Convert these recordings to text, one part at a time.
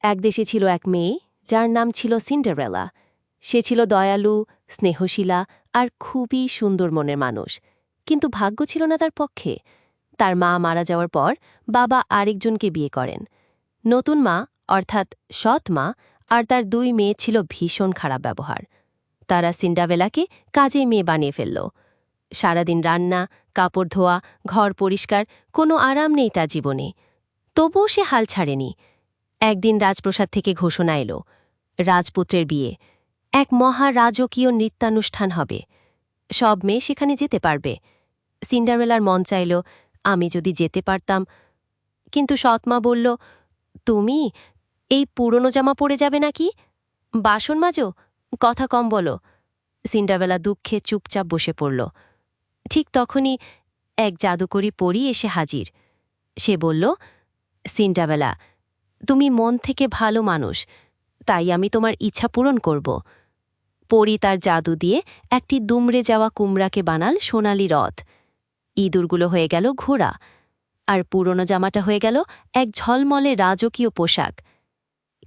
এক দেশে ছিল এক মেয়ে, যার নাম ছিল সিন্ডারেলা। সে ছিল দয়ালু, স্নেহশীলা আর খুবই সুন্দর মনের মানুষ। কিন্তু ভাগ্য ছিল না তার পক্ষে। তার মা মারা যাওয়ার পর বাবা আরেকজনকে বিয়ে করেন। নতুন মা, অর্থাৎ সৎ মা, আর তার দুই মেয়ে ছিল ভীষণ খারাপ ব্যবহার। তারা সিন্ডাবেলাকে কাজে মেয়ে বানিয়ে ফেলল। সারাদিন রান্না, কাপড় ধোয়া, ঘর পরিষ্কার, কোনো আরাম নেই তার জীবনে। তবুও সে হাল ছাড়েনি। একদিন রাজপ্রসাদ থেকে ঘোষণা এলো, রাজপুত্রের বিয়ে। এক মহা রাজকীয় নৃত্যানুষ্ঠান হবে। সব মেয়ে সেখানে যেতে পারবে। সিন্ডারেলার মন চাইল আমি যদি যেতে পারতাম। কিন্তু সৎমা বলল, তুমি, এই পুরনো জামা পরে যাবে নাকি? বাসন মাজো, কথা কম বলো। সিন্ডারবেলা দুঃখে চুপচাপ বসে পড়ল। ঠিক তখনই এক জাদুকরি পরী এসে হাজির। সে বলল সিন্ডাবেলা তুমি মন থেকে ভালো মানুষ, তাই আমি তোমার ইচ্ছা পূরণ করব। পরী তার জাদু দিয়ে একটি দুমড়ে যাওয়া কুমড়াকে বানাল সোনালি রথ। ইঁদুরগুলো হয়ে গেল ঘোড়া, আর পুরনো জামাটা হয়ে গেল এক ঝলমলে রাজকীয় পোশাক।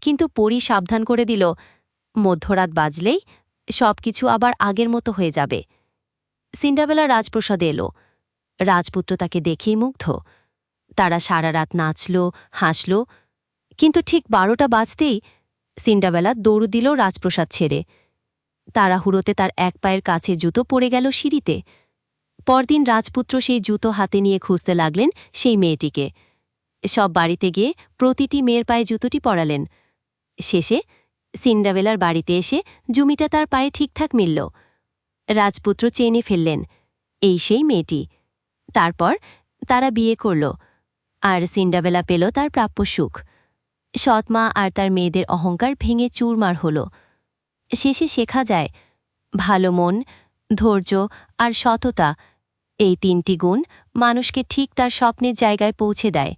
কিন্তু পরী সাবধান করে দিল, মধ্যরাত বাজলেই সবকিছু আবার আগের মতো হয়ে যাবে। সিন্ডাবেলা রাজপ্রসাদে এলো। রাজপুত্র তাকে দেখেই মুগ্ধ। তারা সারা রাত নাচল, হাসল কিন্তু ঠিক বারোটা বাজতেই সিন্ডাবেলা দৌড় দিল রাজপ্রসাদ ছেড়ে। তাড়াহুড়োতে তার এক পায়ের কাছে জুতো পড়ে গেল সিঁড়িতে। পরদিন রাজপুত্র সেই জুতো হাতে নিয়ে খুঁজতে লাগলেন সেই মেয়েটিকে। সব বাড়িতে গিয়ে প্রতিটি মেয়ের পায়ে জুতোটি পরালেন। শেষে সিন্ডাবেলার বাড়িতে এসে জুমিটা তার পায়ে ঠিকঠাক মিলল। রাজপুত্র চেনে ফেললেন, এই সেই মেয়েটি। তারপর তারা বিয়ে করল, আর সিন্ডাবেলা পেল তার প্রাপ্য সুখ। সৎমা আর তার মেয়েদের অহংকার ভেঙে চুরমার হল। শেষে শেখা যায়, ভালো মন, ধৈর্য আর সততা, এই তিনটি গুণ মানুষকে ঠিক তার স্বপ্নের জায়গায় পৌঁছে দেয়।